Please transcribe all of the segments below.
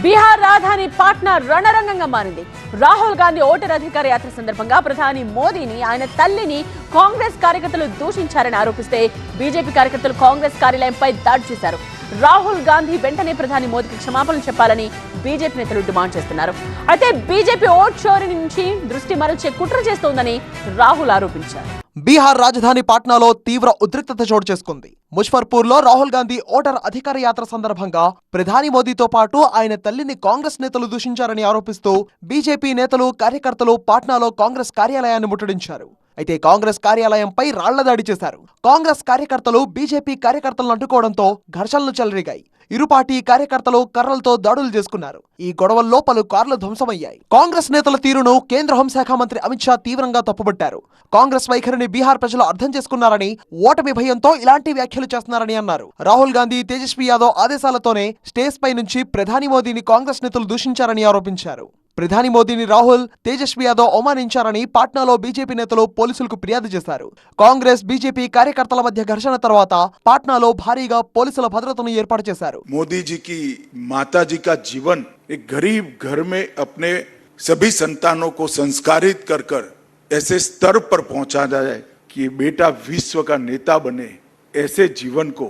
బీహార్ రాజధాని పాట్నా రణరంగంగా మారింది. రాహుల్ గాంధీ ఓటర్ అధికార యాత్ర సందర్భంగా ప్రధాని మోదీని ఆయన తల్లిని కాంగ్రెస్ కార్యకర్తలు దూషించారని ఆరోపిస్తే బీజేపీ కార్యకర్తలు కాంగ్రెస్ కార్యాలయంపై దాడి చేశారు. రాహుల్ గాంధీ వెంటనే ప్రధాని మోదీకి క్షమాపణలు చెప్పాలని బీజేపీ నేతలు డిమాండ్ చేస్తున్నారు. అయితే బీజేపీ ఓట్ చోరీ నుంచి దృష్టి మరల్చే కుట్ర చేస్తోందని రాహుల్ ఆరోపించారు. బీహార్ రాజధాని పాట్నాలో తీవ్ర ఉద్రిక్తత చోటు చేసుకుంది. ముజఫర్పూర్లో రాహుల్ గాంధీ ఓటర్ అధికార యాత్ర సందర్భంగా ప్రధాని మోదీతో పాటు ఆయన తల్లిని కాంగ్రెస్ నేతలు దూషించారని ఆరోపిస్తూ బీజేపీ నేతలు కార్యకర్తలు పాట్నాలో కాంగ్రెస్ కార్యాలయాన్ని ముట్టడించారు. అయితే కాంగ్రెస్ కార్యాలయంపై రాళ్ళ దాడి చేశారు. కాంగ్రెస్ కార్యకర్తలు బీజేపీ కార్యకర్తలను అడ్డుకోవడంతో ఘర్షణలు చెలరేగాయి. ఇరు పార్టీ కార్యకర్తలు కర్రలతో దాడులు చేసుకున్నారు. ఈ గొడవల్లో పలు కార్లు ధ్వంసమయ్యాయి. కాంగ్రెస్ నేతల తీరును కేంద్ర హోంశాఖ మంత్రి అమిత్ షా తీవ్రంగా తప్పుబట్టారు. కాంగ్రెస్ వైఖరిని బీహార్ ప్రజలు అర్థం చేసుకున్నారని ఓటమి భయంతో ఇలాంటి వ్యాఖ్యలు చేస్తున్నారని అన్నారు. రాహుల్ గాంధీ తేజస్వి యాదవ్ ఆదేశాలతోనే స్టేజ్ పై నుంచి ప్రధాని మోదీని కాంగ్రెస్ నేతలు దూషించారని ఆరోపించారు. ప్రధాని మోదీని రాహుల్ తేజస్వి యాదవ్ అవమానించారని పాట్నాలో బీజేపీ నేతలు పోలీసులకు ఫిర్యాదు చేశారు కాంగ్రెస్ బీజేపీ కార్యకర్తల మధ్య ఘర్షణ తర్వాత పాట్నాలో భారీగా పోలీసుల భద్రతను ఏర్పాటు చేశారు मोदी जी की माता जी का जीवन एक गरीब घर में अपने सभी संतानों को संस्कारित कर कर ऐसे स्तर पर पहुंचा जाए कि ये बेटा विश्व का नेता बने ऐसे जीवन को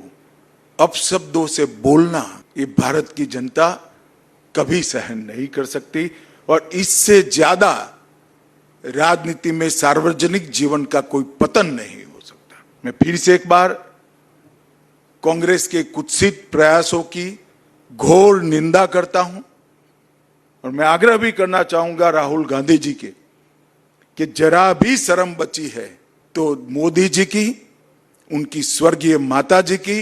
अपशब्दों से बोलना ये भारत की जनता कभी सहन नहीं कर सकती और इससे ज़्यादा राजनीति में सार्वजनिक जीवन का कोई पतन नहीं हो सकता। मैं फिर से एक बार कांग्रेस के कुत्सित प्रयासों की घोर निंदा करता हूँ और मैं आग्रह भी करना चाहूँगा राहुल गांधी जी के कि जरा भी शर्म बची है तो मोदी जी की, उनकी स्वर्गीय माता जी की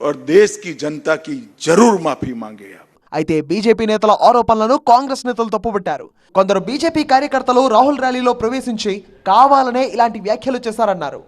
और देश की जनता की ज़रूर माफ़ी मांगे आप। అయితే బీజేపీ నేతల ఆరోపణలను కాంగ్రెస్ నేతలు తప్పుబట్టారు. కొందరు బీజేపీ కార్యకర్తలు రాహుల్ ర్యాలీలో ప్రవేశించి కావాలనే ఇలాంటి వ్యాఖ్యలు చేశారన్నారు.